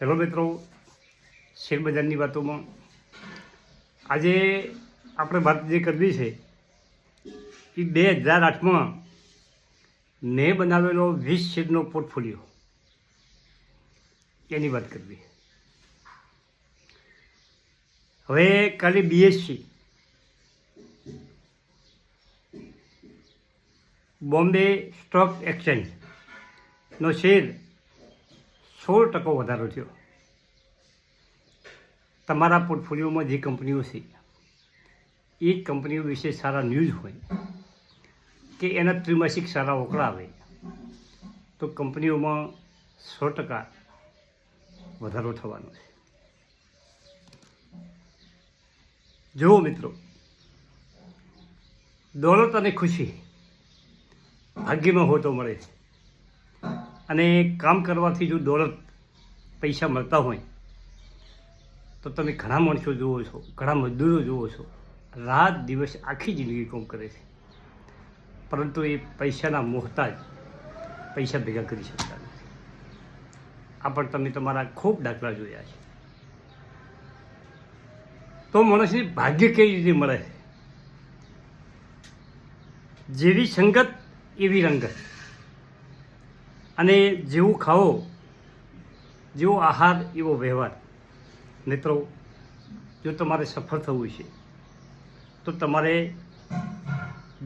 Hello મિત્રો શેરબજારની વાતોમાં. આજે આપણે વાત જે કરવી છે એ બે હજાર આઠમાં મેં બનાવેલો વીસ શેરનો પોર્ટફોલિયો. એની વાત કરવી. હવે કાલે બીએસસી બોમ્બે સ્ટોક એક્સચેન્જનો શેર સોળ ટકો વધારો થયો. તમારા પોર્ટફોલિયોમાં જે કંપનીઓ છે, એ કંપનીઓ વિશે સારા ન્યૂઝ હોય કે એના ત્રિમાસિક સારા ઓકળા આવે, તો કંપનીઓમાં સો ટકા વધારો થવાનો છે. જુઓ મિત્રો, દોલત અને ખુશી ભાગ્યમાં હોય તો મળે છે. અને કામ કરવાથી જો દોલત પૈસા મળતા હોય તો તમે ઘણા માણસો જુઓ છો, ઘણા મજદૂરો જુઓ છો. રાત દિવસ આખી જિંદગી કોમ કરે છે. પરંતુ એ પૈસાના મોહતાજ પૈસા ભેગા કરી શકતા નથી. આ પણ તમે તમારા ખૂબ દાખલા જોયા છે. તો માણસને ભાગ્ય કેવી રીતે મળે? છે જેવી સંગત, એવી રંગત. અને જેવું ખાઓ, જેવો આહાર, એવો વ્યવહાર. મિત્રો જો તમારે સફળ થવું છે, તો તમારે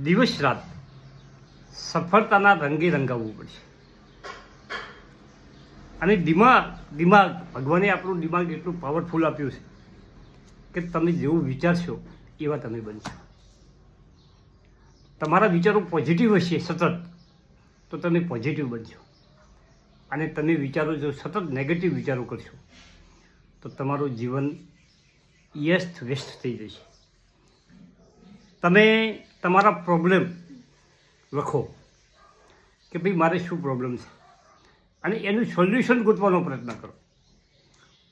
દિવસ રાત સફળતાના રંગે રંગાવવું પડશે. અને દિમાગ દિમાગ, ભગવાને આપણું દિમાગ એટલું પાવરફુલ આપ્યું છે કે તમે જેવું વિચારશો એવા તમે બનશો. તમારા વિચારો પોઝિટિવ હશે સતત, તો તમે પોઝિટિવ બનશો. અને તમે વિચારો જો સતત નેગેટિવ વિચારો કરશો તો તમારું જીવન વ્યસ્ત વ્યસ્ત થઈ જશે. તમે તમારા પ્રોબ્લેમ લખો કે ભાઈ મારે શું પ્રોબ્લેમ છે? અને એનું સોલ્યુશન ગોતવાનો પ્રયત્ન કરો.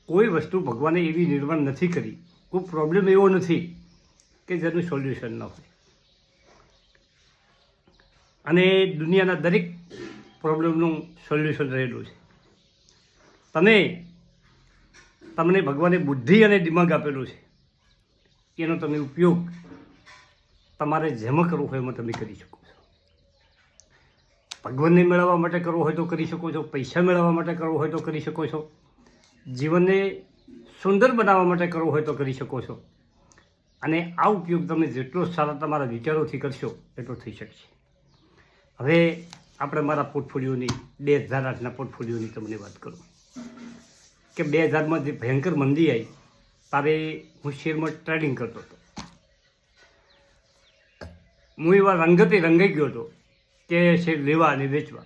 કોઈ વસ્તુ ભગવાને એવી નિર્માણ નથી કરી, કોઈ પ્રોબ્લેમ એવો નથી કે જેનું સોલ્યુશન ન હોય. અને દુનિયાના દરેક પ્રોબ્લેમનું સોલ્યુશન રહેલું છે. તમે તમને ભગવાને બુદ્ધિ અને દિમાગ આપેલું છે. એનો તમે ઉપયોગ તમારે જેમાં કરવો હોય એમાં તમે કરી શકો છો. ભગવાનને મેળવવા માટે કરવો હોય તો કરી શકો છો. પૈસા મેળવવા માટે કરવો હોય તો કરી શકો છો. જીવનને સુંદર બનાવવા માટે કરવો હોય તો કરી શકો છો. અને આ ઉપયોગ તમે જેટલો સારા તમારા વિચારોથી કરશો, એટલો થઈ શકશે. હવે આપણે મારા પોર્ટફોલિયોની, બે હજાર આઠના પોર્ટફોલિયોની તમને વાત કરું. કે બે હજારમાં જે ભયંકર મંદી આવી ત્યારે હું શેરમાં ટ્રેડિંગ કરતો હતો. હું એવા રંગતે રંગાઈ ગયો હતો કે શેર લેવા અને વેચવા.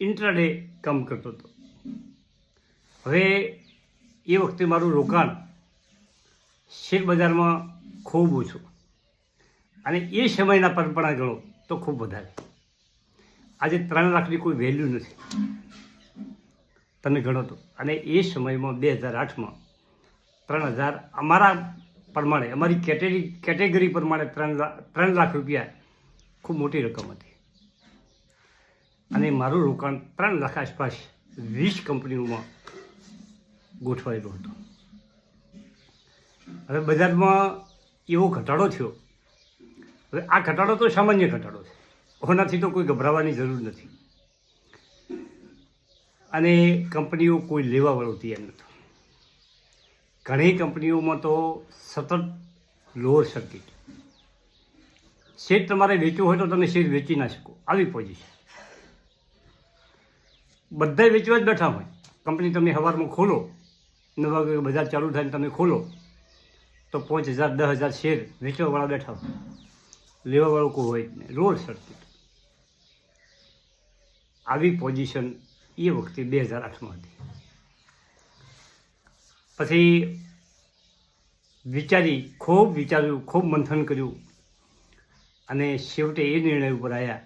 ઇન્ટ્રાડે કામ કરતો હતો. હવે એ વખતે મારું રોકાણ શેર બજારમાં ખૂબ ઓછું. અને એ સમયના પરપણા ગણો તો ખૂબ વધારે. આજે ત્રણ લાખની કોઈ વેલ્યુ નથી. તમે ગણો તો. અને એ સમયમાં બે હજાર આઠમાં ત્રણ હજાર અમારા પ્રમાણે, અમારી કેટેગરી કેટેગરી પ્રમાણે ત્રણ લાખ ત્રણ લાખ રૂપિયા ખૂબ મોટી રકમ હતી. અને મારું રોકાણ ત્રણ લાખ આસપાસ વીસ કંપનીઓમાં ગોઠવાયેલું હતું. હવે બજારમાં એવો ઘટાડો થયો. હવે આ ઘટાડો તો સામાન્ય ઘટાડો છે. ઓનાથી તો કોઈ ગભરાવાની જરૂર નથી. અને કંપનીઓ કોઈ લેવાવાળું તૈયાર નથી. ઘણી કંપનીઓમાં તો સતત લોઅર સર્કિટ શેર તમારે વેચવું હોય તો તમે શેર વેચી ના શકો. આવી પોઝિશન બધા વેચવા જ બેઠા હોય. કંપની તમે સવારમાં ખોલો, નવ વાગે બજાર ચાલુ થાય તમે ખોલો, તો પાંચ હજાર, દસ હજાર શેર વેચવાવાળા બેઠા હોય. લેવાવાળું કોઈ હોય જ નહીં. રોડ સર્કિટ આવી પોઝિશન એ વખતે બે હજાર આઠમાં હતી. પછી વિચારી, ખૂબ વિચાર્યું, ખૂબ મંથન કર્યું અને છેવટે એ નિર્ણય ઉપર આવ્યા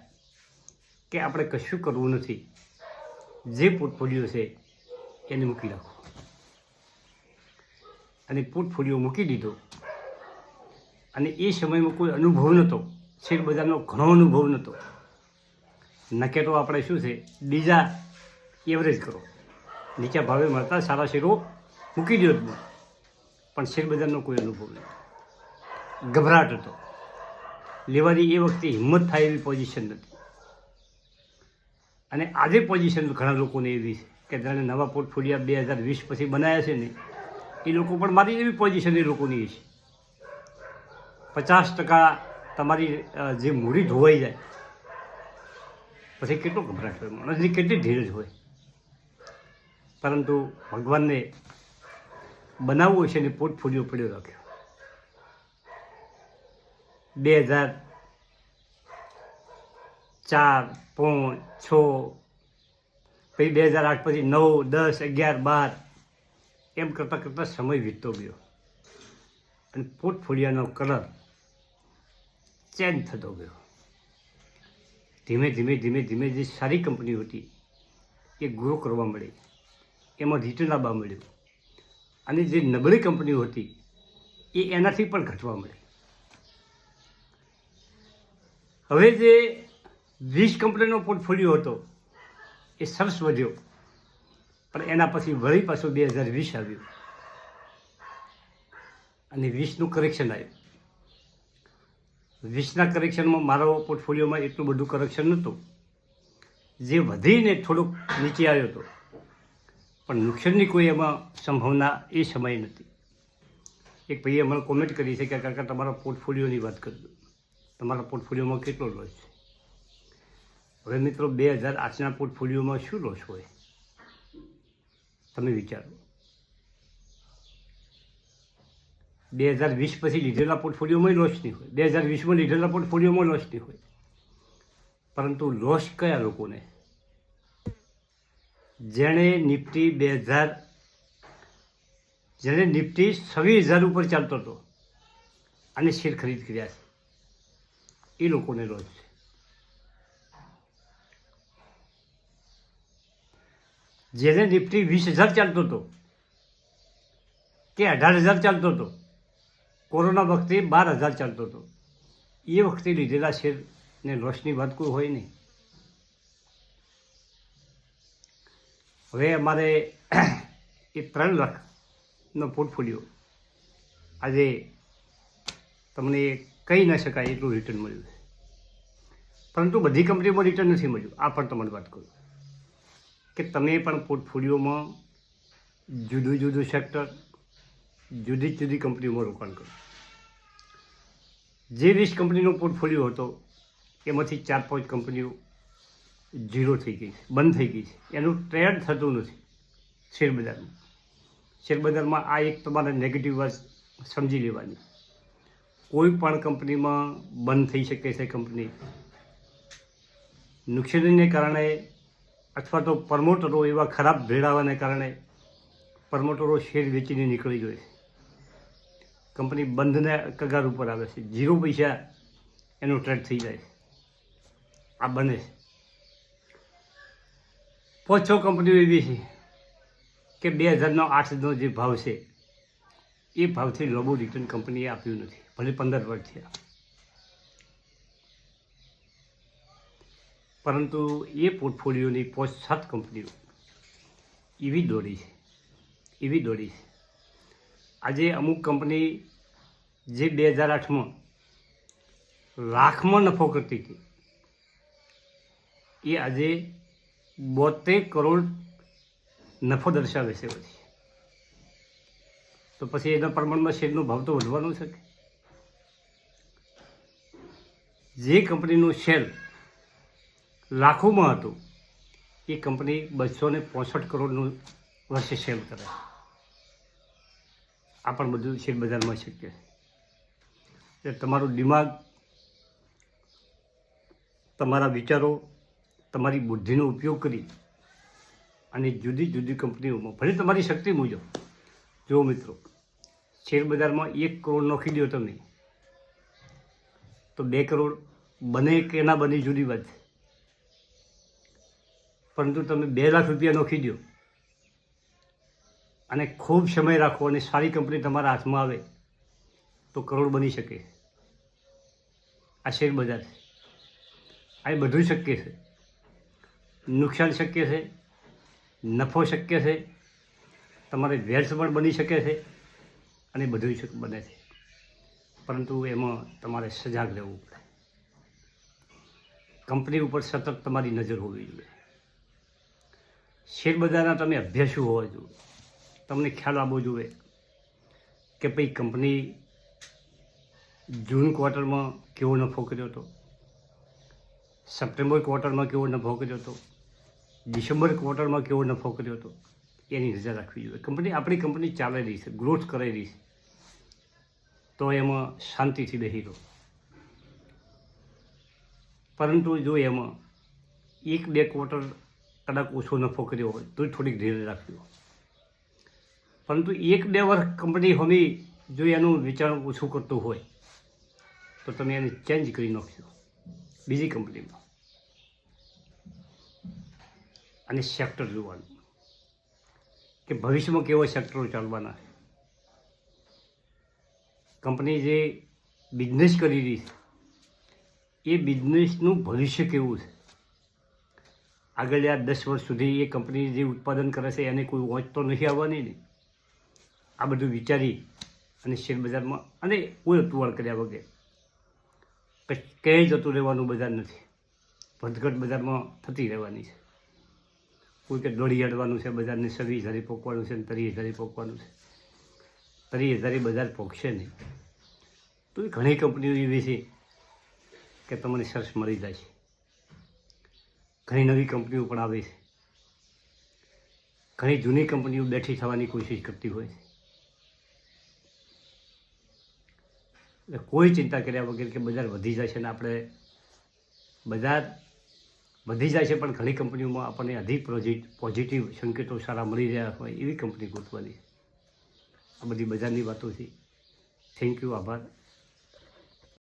કે આપણે કશું કરવું નથી. જે પોર્ટફોલિયો છે એને મૂકી રાખો અને પોર્ટફોલિયો મૂકી દીધો. અને એ સમયમાં કોઈ અનુભવ નહોતો. શેરબજારનો ઘણો અનુભવ નહોતો. નકે તો આપણે શું છે, બીજા એવરેજ કરો. નીચા ભાવે મળતા સારા શેરો મૂકી દો તમે પણ શેરબજારનો કોઈ અનુભવ નથી ગભરાટ હતો. લેવાની એ વખતે હિંમત થાય એવી પોઝિશન નથી. અને આજે પોઝિશન ઘણા લોકોને એવી છે કે જાણે નવા પોર્ટફોલિયા બે હજાર વીસ પછી બનાવ્યા છે ને, એ લોકો પણ મારી એવી પોઝિશન એ લોકોની છે. પચાસ ટકા તમારી જે મૂડી ધોવાઈ જાય, પછી કેટલો ગભરાટ હોય માણસની કેટલી ધીરજ હોય? પરંતુ ભગવાનને બનાવવું છે ને પોર્ટફોલિયો પડ્યો રાખ્યો. બે હજાર ચાર, પાંચ, છ, પછી બે હજાર આઠ, પછી નવ, દસ, અગિયાર, બાર, એમ કરતાં કરતાં સમય વીતતો ગયો. અને પોર્ટફોલિયાનો કલર ચેન્જ થતો ગયો. ધીમે ધીમે ધીમે ધીમે જે સારી કંપની હતી એ ગ્રો કરવા મળી એમાં રિટર્ન આવવા મળ્યું. અને જે નબળી કંપનીઓ હતી, એ એનાથી પણ ઘટવા મળી હવે જે વીસ કંપનીનો પોર્ટફોલિયો હતો, એ સરસ વધ્યો. પણ એના પછી વળી પાછું બે હજાર વીસ આવ્યું. અને વીસનું કરેક્શન આવ્યું. વીસના કરેક્શનમાં મારો પોર્ટફોલિયોમાં એટલું બધું કરેક્શન નહોતું. જે વધીને થોડુંક નીચે આવ્યો હતો. પણ નુકસાનની કોઈ એમાં સંભાવના એ સમયે નથી. એક ભાઈએ મને કોમેન્ટ કરી છે કે, કાકા, તમારા પોર્ટફોલિયોની વાત કરજો તમારા પોર્ટફોલિયોમાં કેટલો લોસ છે? હવે મિત્રો, બે હજાર આઠના પોર્ટફોલિયોમાં શું લોસ હોય? તમે વિચારો. બે હજાર વીસ પછી લીધેલા પોર્ટફોલિયોમાં લોસ નહીં હોય. બે હજાર વીસમાં લીધેલા પોર્ટફોલિયોમાં લોસ નહીં હોય. પરંતુ લોસ કયા લોકોને? જેણે નિફ્ટી બે હજાર, જેણે નિફ્ટી છવ્વીસ હજાર ઉપર ચાલતો હતો અને શેર ખરીદ કર્યા છે. એ લોકોને લોસ છે. જેને નિફ્ટી વીસ હજાર ચાલતો હતો કે અઢાર હજાર ચાલતો હતો, કોરોના વખતે બાર હજાર ચાલતો હતો. એ વખતે લીધેલા શેરને લોસની વાત કોઈ હોય નહીં. હવે અમારે એ ત્રણ લાખનો પોર્ટફોલિયો આજે તમને કહી ન શકાય એટલું રિટર્ન મળ્યું છે. પરંતુ બધી કંપનીમાં રિટર્ન નથી મળ્યું. આ પણ તમને વાત કરું. કે તમે પણ પોર્ટફોલિયોમાં જુદું જુદું સેક્ટર જુદી જુદી કંપનીઓમાં રોકાણ કરો. જે વીસ કંપનીનો પોર્ટફોલિયો હતો, એમાંથી ચાર પાંચ કંપનીઓ ઝીરો થઈ ગઈ છે, બંધ થઈ ગઈ છે. એનું ટ્રેડ થતું નથી શેરબજારમાં. શેરબજારમાં આ એક તમારે નેગેટિવ વાત સમજી લેવાની. કોઈ પણ કંપનીમાં બંધ થઈ શકે છે કંપની. નુકસાનીને કારણે અથવા તો પ્રમોટરો એવા ખરાબ ભેળાવાને કારણે પ્રમોટરો શેર વેચીને નીકળી જાય છે. કંપની બંધને કગાર ઉપર આવે છે. ઝીરો પૈસા એનો ટ્રેડ થઈ જાય છે. આ બને છે. પાંચ છ કંપનીઓ એવી છે કે બે હજારનો આઠનો જે ભાવ છે, એ ભાવથી લોબો રિટર્ન કંપનીએ આપ્યું નથી. ભલે પંદર વર્ષ થયા. પરંતુ એ પોર્ટફોલિયોની પાંચ સાત કંપનીઓ એવી દોડી છે, એવી દોડી છે. આજે અમુક કંપની જે બે હજાર આઠમાં લાખમાં નફો કરતી હતી, એ આજે બોતેર કરોડ નફો દર્શાવે છે પછી. તો પછી એના પ્રમાણમાં શેરનો ભાવ તો વધવાનો છે જે કંપનીનું શેર લાખોમાં હતું, એ કંપની બસો ને પોસઠ કરોડનું વર્ષે શેર કરે. આ પણ બધું શેર બજારમાં શક્ય એટલે તમારું દિમાગ, તમારા વિચારો તમારી બુદ્ધિનો ઉપયોગ કરી અને જુદી જુદી કંપનીઓમાં, ભલે તમારી શક્તિ મુજબ. જો મિત્રો, શેર બજારમાં એક કરોડ નોખી દો તમે, તો બે કરોડ બને કે ના બને જુદી વાત છે. પરંતુ તમે બે લાખ રૂપિયા નોખી દો અને ખૂબ સમય રાખો અને સારી કંપની તમારા હાથમાં આવે, તો કરોડ બની શકે. આ શેર બજાર આ બધું શક્ય છે. નુકસાન શક્ય છે, નફો શક્ય છે, તમારે વ્યર્થ પણ બની શકે છે અને બધું શક બને છે. પરંતુ એમાં તમારે સજાગ રહેવું પડે. કંપની ઉપર સતત તમારી નજર હોવી જોઈએ. શેરબજારના તમે અભ્યાસુ હોવા જોઈએ. તમને ખ્યાલ આવવો જોઈએ કે ભાઈ કંપની જૂન ક્વાર્ટરમાં કેવો નફો કર્યો હતો, સપ્ટેમ્બર ક્વાર્ટરમાં કેવો નફો કર્યો હતો ડિસેમ્બર ક્વાર્ટરમાં કેવો નફો કર્યો હતો, એની નજર રાખવી જોઈએ. કંપની, આપણી કંપની ચાલે રહી છે ગ્રોથ કરી રહી છે. તો એમાં શાંતિથી બેસી રહો. પરંતુ જો એમાં એક બે ક્વાર્ટર કદાચ ઓછો નફો કર્યો હોય, તો થોડીક ધીરે રાખજો. પરંતુ એક બે વર્ષ કંપની હમી જો એનું વેચાણ ઓછું કરતું હોય, તો તમે એને ચેન્જ કરી નાખશો બીજી કંપનીમાં. અને સેક્ટર જોવાનું. કે ભવિષ્યમાં કેવો સેક્ટરો ચાલવાના કંપની જે બિઝનેસ કરી રહી છે, એ બિઝનેસનું ભવિષ્ય કેવું છે? આગળ આ દસ વર્ષ સુધી એ કંપની જે ઉત્પાદન કરે છે, એને કોઈ વોચ તો નથી આવવાની ને? આ બધું વિચારી અને શેર બજારમાં અને કોઈ અતુવાળ કર્યા વગર. ક્યાંય જતું રહેવાનું બજાર નથી. વધઘટ બજારમાં થતી રહેવાની છે. કોઈ કે દોડી અડવાનું છે, બજારને સવી ધરી પોકવાનું છે ને તરીએ ધરી પોકવાનું છે. તરી હજારી બજાર પોકશે નહીં. તો એ ઘણી કંપનીઓ એવી છે કે તમને સરસ મળી જાય છે. ઘણી નવી કંપનીઓ પણ આવે છે. ઘણી જૂની કંપનીઓ બેઠી થવાની કોશિશ કરતી હોય છે. એટલે કોઈ ચિંતા કર્યા વગર કે બજાર વધી જાય છે ને આપણે બજાર વધી જાય છે, પણ ઘણી કંપનીઓમાં આપણને અધિક પોઝિટ પોઝિટિવ સંકેતો સારા મળી રહ્યા હોય એવી કંપની ગોઠવાની આ બધી બજારની વાતો છે થેન્ક યુ આભાર.